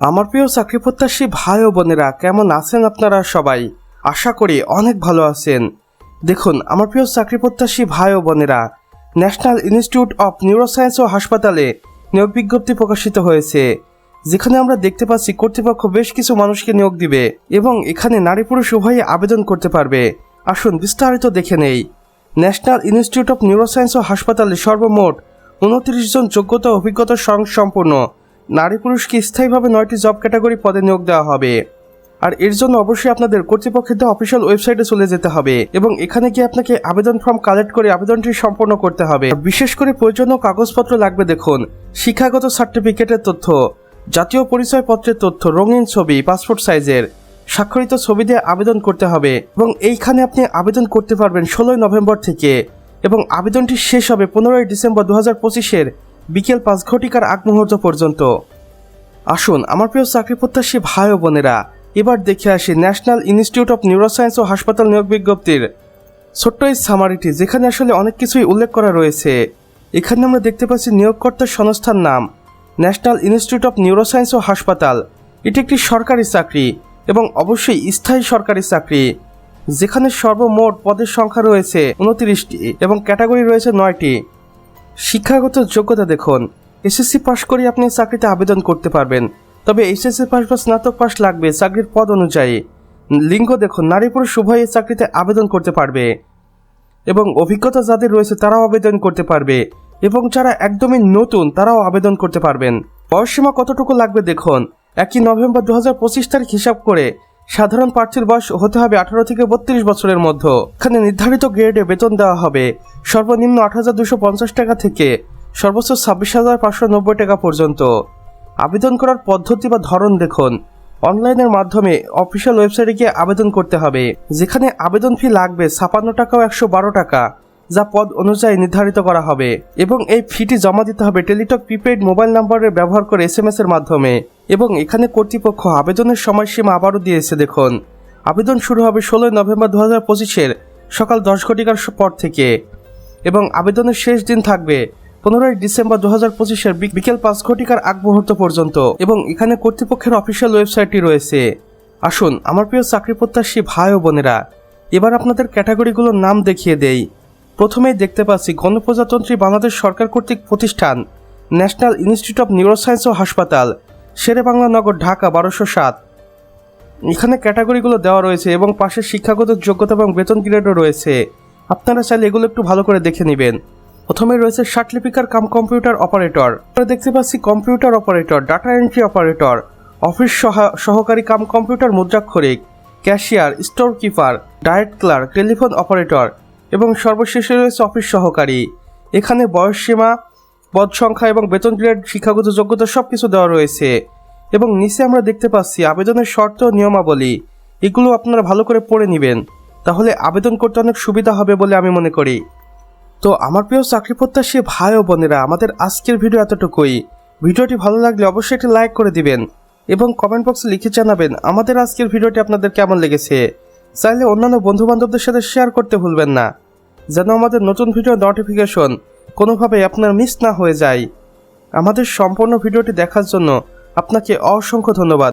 আমার প্রিয় চাকরি প্রত্যাশী ভাই ও বোনেরা, কেমন আছেন আপনারা সবাই? আশা করি অনেক ভালো আছেন। দেখুন, আমার প্রিয় চাকরি প্রত্যাশী ভাই ও বোনেরা, ন্যাশনাল ইনস্টিটিউট অফ নিউরোসায়েন্স ও হাসপাতালে নিয়োগ বিজ্ঞপ্তি প্রকাশিত হয়েছে, যেখানে আমরা দেখতে পাচ্ছি কর্তৃপক্ষ বেশ কিছু মানুষকে নিয়োগ দিবে এবং এখানে নারী পুরুষ উভয়ই আবেদন করতে পারবে। আসুন বিস্তারিত দেখে নেই। ন্যাশনাল ইনস্টিটিউট অফ নিউরোসায়েন্স ও হাসপাতালে সর্বমোট উনত্রিশ জন যোগ্যতা অভিজ্ঞতা স্বয়ং সম্পূর্ণ নারী পুরুষকে স্থায়ীভাবে নয়টি জব ক্যাটাগরি পদে নিয়োগ দেওয়া হবে। আর এর জন্য অবশ্যই আপনাদের কর্তৃপক্ষের অফিসিয়াল ওয়েবসাইটে চলে যেতে হবে এবং এখানে গিয়ে আপনাকে আবেদন ফর্ম কালেক্ট করে আবেদনটি সম্পন্ন করতে হবে। বিশেষ করে প্রয়োজনীয় কাগজপত্র লাগবে দেখুন, শিক্ষাগত সার্টিফিকেটের তথ্য, জাতীয় পরিচয়পত্রের তথ্য, রঙিন ছবি পাসপোর্ট সাইজের স্বাক্ষরিত ছবি দিয়ে আবেদন করতে হবে এবং এইখানে আপনি আবেদন করতে পারবেন ষোলোই নভেম্বর থেকে এবং আবেদনটি শেষ হবে পনেরোই ডিসেম্বর দু হাজার পঁচিশের বিকেল পাঁচ ঘটিকার আগ মুহূর্ত পর্যন্ত। আসুন, আমার প্রিয় চাকরি প্রত্যাশী ভাই ও বোনেরা, এবার দেখে আসি ন্যাশনাল ইনস্টিটিউট অফ নিউরোসায়েন্স ও হাসপাতাল নিয়োগ বিজ্ঞপ্তির। ছোট্ট এই সামারিটি যেখানে আসলে অনেক কিছুই উল্লেখ করা রয়েছে। এখানে আমরা দেখতে পাচ্ছি নিয়োগকর্তার সংস্থার নাম, ন্যাশনাল ইনস্টিটিউট অফ নিউরোসায়েন্স ও হাসপাতাল। এটি একটি সরকারি চাকরি এবং অবশ্যই স্থায়ী সরকারি চাকরি, যেখানে সর্বমোট পদের সংখ্যা রয়েছে উনত্রিশটি এবং ক্যাটাগরি রয়েছে নয়টি। শিক্ষাগত যোগ্যতা দেখুন। এসএসসি পাশ করে আপনি চাকরিতে আবেদন করতে পারবেন। তবে এইচএসসি পাস বা স্নাতক পাস লাগবে চাকরির পদ অনুযায়ী। লিঙ্গ দেখুন, নারী পুরুষ উভয়ে চাকরিতে আবেদন করতে পারবে। এবং অভিজ্ঞতা যাদের রয়েছে তারাও আবেদন করতে পারবে। এবং যারা একদমই নতুন, তারাও আবেদন করতে পারবেন। বয়সসীমা কতটুকু লাগবে দেখুন। একই নভেম্বর দু হাজার পঁচিশ তারিখ হিসাব করে সাধারণ প্রার্থীর বয়স হতে হবে আঠারো থেকে বত্রিশ বছরের মধ্যে। এখানে নির্ধারিত গ্রেডে বেতন দেওয়া হবে সর্বনিম্ন আট হাজার দুশো পঞ্চাশ টাকা থেকে সর্বোচ্চ ছাব্বিশ হাজার পাঁচশো নব্বই টাকা পর্যন্ত। আবেদন করার পদ্ধতি বা ধরন দেখুন। অনলাইনের মাধ্যমে অফিসিয়াল ওয়েবসাইটে গিয়ে আবেদন করতে হবে। যেখানে আবেদন ফি লাগবে ছাপান্ন টাকা ও একশো বারো টাকা। যা পদ অনুযায়ী নির্ধারিত করা হবে এবং এই ফিটি জমা দিতে হবে টেলিটক প্রিপেইড মোবাইল নম্বরের ব্যবহার করে এস এম এর মাধ্যমে এবং এখানে কর্তৃপক্ষ আবেদনের সময়সীমা আবারও দিয়েছে দেখুন। আবেদন শুরু হবে ষোলোই নভেম্বর দু হাজার পঁচিশের সকাল দশ ঘটিকার পর থেকে এবং আবেদনের শেষ দিন থাকবে পনেরোই ডিসেম্বর দু হাজার পঁচিশের বিকেল পাঁচ ঘটিকার আগ মুহূর্ত পর্যন্ত এবং এখানে কর্তৃপক্ষের অফিসিয়াল ওয়েবসাইটটি রয়েছে। আসুন, আমার প্রিয় চাকরি প্রত্যাশী ভাই ও বোনেরা, এবার আপনাদের ক্যাটাগরিগুলোর নাম দেখিয়ে দেই। প্রথমেই দেখতে পাচ্ছি গণপ্রজাতন্ত্রী বাংলাদেশ সরকার কর্তৃক প্রতিষ্ঠান, ন্যাশনাল ইনস্টিটিউট অফ নিউরোসায়েন্স ও হাসপাতাল শেরে বাংলা নগর, ঢাকা, বারোশো সাত। এখানে ক্যাটাগরিগুলো দেওয়া রয়েছে এবং পাশে শিক্ষাগত যোগ্যতা এবং বেতন গ্রেডও রয়েছে। আপনারা চাইলে এগুলো একটু ভালো করে দেখে নেবেন। প্রথমে রয়েছে শার্টলিপিকার কাম কম্পিউটার অপারেটর। আমরা দেখতে পাচ্ছি computer operator, data entry operator, office সহা- সহকারী cum computer মুদ্রাক্ষরিক, cashier store keeper diet clerk, telephone operator এবং সর্বশেষে রয়েছে অফিস সহকারী। এখানে বয়সসীমা, পদ সংখ্যা এবং বেতন গ্রেড, শিক্ষাগত যোগ্যতা সব কিছু দেওয়া রয়েছে। এবং নিচে আমরা দেখতে পাচ্ছি আবেদনের শর্ত নিয়মাবলী। এগুলো আপনারা ভালো করে পড়ে নেবেন। তাহলে আবেদন করতে অনেক সুবিধা হবে বলে আমি মনে করি। তো আমার প্রিয় চাকরি প্রত্যাশী ভাই ও বোনেরা, আমাদের আজকের ভিডিও এতটুকুই। ভিডিওটি ভালো লাগলে অবশ্যই একটি লাইক করে দিবেন এবং কমেন্ট বক্সে লিখে জানাবেন আমাদের আজকের ভিডিওটি আপনাদের কেমন লেগেছে। চাইলে অন্যান্য বন্ধু বান্ধবদের সাথে শেয়ার করতে ভুলবেন না। যেন আমাদের নতুন ভিডিও নোটিফিকেশন কোনোভাবে আপনার মিস না হয়ে যায়। আমাদের সম্পূর্ণ ভিডিওটি দেখার জন্য আপনাকে অসংখ্য ধন্যবাদ।